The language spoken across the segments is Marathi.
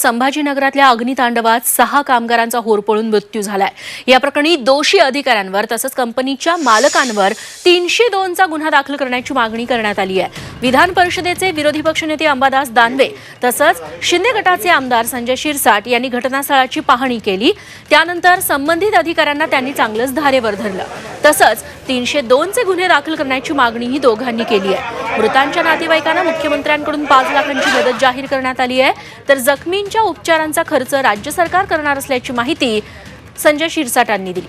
संभाजीनगरातल्या अग्नितांडवात सहा कामगारांचा होरपळून मृत्यू झालाय. या प्रकरणी दोषी अधिकाऱ्यांवर तसंच कंपनीच्या मालकांवर तीनशे दोनचा गुन्हा दाखल करण्याची मागणी करण्यात आली आहे. विधान परिषदेचे विरोधी पक्षनेते अंबादास दानवे तसंच शिंदे गटाचे आमदार संजय शिरसाट यांनी घटनास्थळाची पाहणी केली. त्यानंतर संबंधित अधिकाऱ्यांना त्यांनी चांगलंच धारेवर धरलं. तसंच तीनशे दोनचे गुन्हे दाखल करण्याची मागणीही दोघांनी केली आहे. मृतांच्या नातेवाईकांना मुख्यमंत्र्यांकडून पाच लाखांची मदत जाहीर करण्यात आली आहे. तर जखमींच्या उपचारांचा खर्च राज्य सरकार करणार असल्याची माहिती संजय शिरसाटांनी दिली.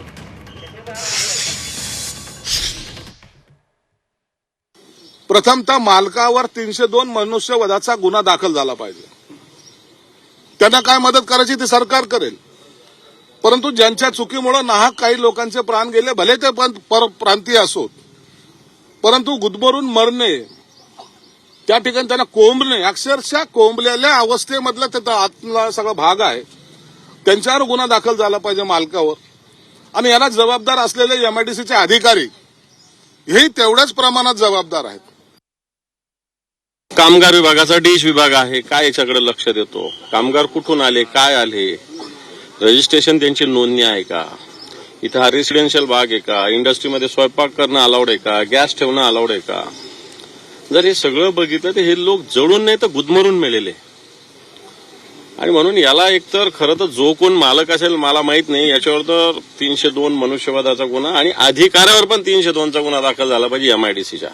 प्रथमतः मालकावर तीनशे दोन मनुष्यवधाचा गुन्हा दाखल झाला पाहिजे. त्यांना काय मदत करायची ते सरकार करेल. परंतु ज्यांच्या चुकीमुळे नाहक काही लोकांचे प्राण गेले भले ते पण पर प्रांतीय असोत परंतु गुदमरून मरणे त्या ठिकाणी त्यांना कोंबणे अक्षरशः कोंबलेल्या अवस्थेमधला त्याचा आतला सगळा भाग आहे. त्यांच्यावर गुन्हा दाखल झाला पाहिजे मालकावर. आणि याला जबाबदार असलेले एमआयडीसीचे अधिकारी हे तेवढ्याच प्रमाणात जबाबदार आहेत. कामगार विभागाचा डिश विभाग आहे. काय याच्याकडे लक्ष देतो? कामगार कुठून आले? काय आले? रजिस्ट्रेशन त्यांची नोंदणी आहे का? इथं हा रेसिडेन्शियल भाग आहे का? इंडस्ट्रीमध्ये स्वयंपाक करणं अलाउड आहे का? गॅस ठेवणं अलाउड आहे का? जर हे सगळं बघितलं तर हे लोक जळून नाही तर गुदमरून मेलेले. आणि म्हणून याला एकतर खरं तर जो कोण मालक असेल मला माहीत नाही याच्यावर तर तीनशे दोन मनुष्यवादाचा गुन्हा आणि अधिकाऱ्यावर पण तीनशे दोनचा गुन्हा दाखल झाला पाहिजे एमआयडीसीच्या